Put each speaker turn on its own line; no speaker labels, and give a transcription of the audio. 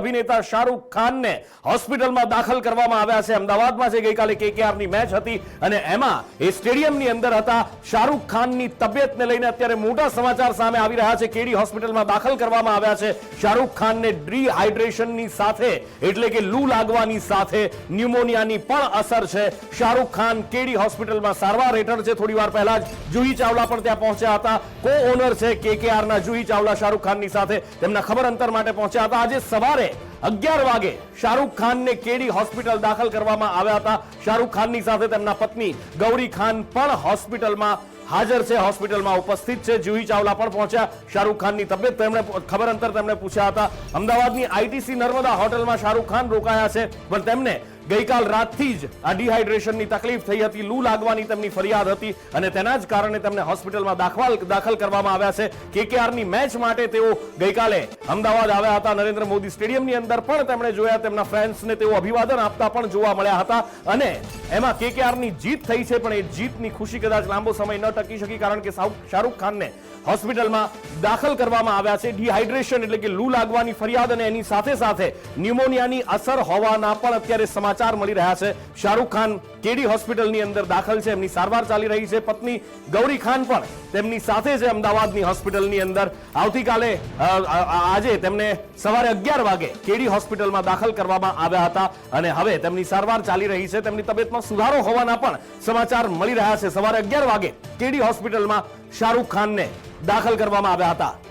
અભિનેતા શાહરૂખ ખાનને હોસ્પિટલમાં દાખલ કરવામાં આવ્યા છે. અમદાવાદમાં જે ગઈકાલે કેકેઆરની મેચ હતી અને એમાં એ સ્ટેડિયમની અંદર હતા. શાહરૂખ ખાનની તબિયતને લઈને અત્યારે મોટા સમાચાર સામે આવી રહ્યા છે. કેડી હોસ્પિટલમાં દાખલ કરવામાં આવ્યા છે. શાહરૂખ ખાનને ડિહાઇડ્રેશનની સાથે, એટલે કે લૂ લાગવાની સાથે ન્યુમોનિયાની પણ અસર છે. શાહરૂખ ખાન કેડી હોસ્પિટલમાં સારવાર હેઠળ છે. થોડી વાર પહેલા જ જુહી ચાવલા પણ ત્યાં પહોંચ્યા હતા. કો ઓનર છે કેકેઆરના જુહી ચાવલા શાહરૂખ ખાનની સાથે. તેમના ખબર અંતર માટે પહોંચ્યા હતા. આજે સવારે અગિયાર વાગે શાહરૂખ ખાનને કેડી હોસ્પિટલ દાખલ કરવામાં આવ્યા હતા. શાહરૂખ ખાનની સાથે તેમના પત્ની ગૌરી ખાન પણ હોસ્પિટલમાં હાજર છે. હોસ્પિટલમાં ઉપસ્થિત છે. જુહી ચાવલા પણ પહોંચ્યા. શાહરૂખ ખાનની તબિયત તેમણે ખબર અંતર તેમણે પૂછ્યા હતા. અમદાવાદની આઈટીસી નર્મદા હોટલમાં શાહરૂખ ખાન રોકાયા છે. પણ તેમને ગઈકાલ રાતથી જ આ ડિહાઇડ્રેશનની તકલીફ થઈ હતી, લૂ લાગવાની તેમની ફરિયાદ હતી અને તેના જ કારણે તેમને હોસ્પિટલમાં દાખલ દાખલ કરવામાં આવ્યા છે. કેકેઆરની મેચ માટે તેઓ ગઈકાલે અમદાવાદ આવ્યા હતા. નરેન્દ્ર મોદી સ્ટેડિયમની અંદર પણ તેમણે જોયા, તેમના ફ્રેન્ડ્સને તેઓ અભિવાદન આપતા પણ જોવા મળ્યા હતા. અને એમાં કેકેઆરની જીત થઈ છે, પણ એ જીતની ખુશી કદાચ લાંબો સમય ન ટકી શકી, કારણ કે શાહરૂખ ખાનને હોસ્પિટલમાં દાખલ કરવામાં આવ્યા છે. ડિહાઇડ્રેશન એટલે કે લૂ લાગવાની ફરિયાદ અને એની સાથે સાથે ન્યુમોનિયાની અસર હોવાના પણ અત્યારે સમાચાર મળી રહ્યા છે. શાહરૂખ ખાન કેડી હોસ્પિટલની અંદર દાખલ છે. એમની સારવાર ચાલી રહી છે. પત્ની ગૌરી ખાન પણ તેમની સાથે છે અમદાવાદની હોસ્પિટલની અંદર. આવતીકાલે આજે તેમને સવારે અગિયાર વાગે કેડી હોસ્પિટલમાં દાખલ કરવામાં આવ્યા હતા અને હવે તેમની સારવાર ચાલી રહી છે. તેમની તબિયતમાં સુધારો હોવાના પણ સમાચાર મળી રહ્યા છે. સવારે અગિયાર વાગે કેડી હોસ્પિટલમાં શાહરૂખ ખાનને દાખલ કરવામાં આવ્યા હતા.